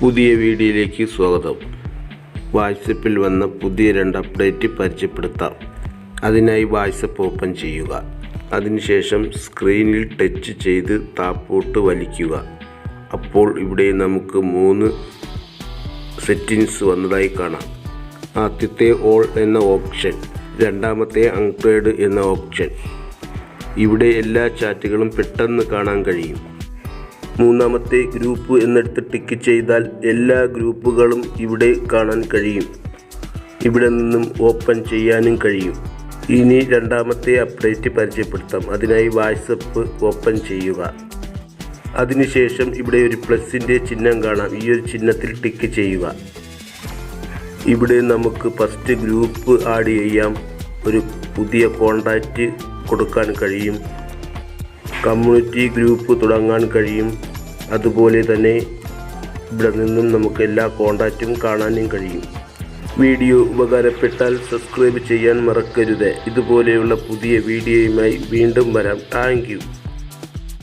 പുതിയ വീഡിയോയിലേക്ക് സ്വാഗതം. വാട്സപ്പിൽ വന്ന പുതിയ രണ്ട് അപ്ഡേറ്റ് പരിചയപ്പെടുത്താം. അതിനായി വാട്സപ്പ് ഓപ്പൺ ചെയ്യുക. അതിനുശേഷം സ്ക്രീനിൽ ടച്ച് ചെയ്ത് താപ്പോട്ട് വലിക്കുക. അപ്പോൾ ഇവിടെ നമുക്ക് മൂന്ന് സെറ്റിങ്സ് വന്നതായി കാണാം. ആദ്യത്തെ ഓൾ എന്ന ഓപ്ഷൻ രണ്ടാമത്തെ അൺഗ്രേഡ് എന്ന ഓപ്ഷൻ. ഇവിടെ എല്ലാ ചാറ്റുകളും പെട്ടെന്ന് കാണാൻ കഴിയും. മൂന്നാമത്തെ ഗ്രൂപ്പ് എന്നിടത്ത് ടിക്ക് ചെയ്താൽ എല്ലാ ഗ്രൂപ്പുകളും ഇവിടെ കാണാൻ കഴിയും. ഇവിടെ നിന്നും ഓപ്പൺ ചെയ്യാനും കഴിയും. ഇനി രണ്ടാമത്തെ അപ്ഡേറ്റ് പരിചയപ്പെടുത്താം. അതിനായി വാട്സപ്പ് ഓപ്പൺ ചെയ്യുക. അതിനുശേഷം ഇവിടെ ഒരു പ്ലസിന്റെ ചിഹ്നം കാണാം. ഈ ഒരു ചിഹ്നത്തിൽ ടിക്ക് ചെയ്യുക. ഇവിടെ നമുക്ക് ഫസ്റ്റ് ഗ്രൂപ്പ് ആഡ് ചെയ്യാം. ഒരു പുതിയ കോണ്ടാക്റ്റ് കൊടുക്കാൻ കഴിയും. കമ്മ്യൂണിറ്റി ഗ്രൂപ്പ് തുടങ്ങാൻ കഴിയും. അതുപോലെ തന്നെ ഇവിടെ നിന്നും നമുക്ക് എല്ലാ കോണ്ടാക്റ്റും കാണാനും കഴിയും. വീഡിയോ ഉപകാരപ്പെട്ടാൽ സബ്സ്ക്രൈബ് ചെയ്യാൻ മറക്കരുത്. ഇതുപോലെയുള്ള പുതിയ വീഡിയോയുമായി വീണ്ടും വരാം. താങ്ക്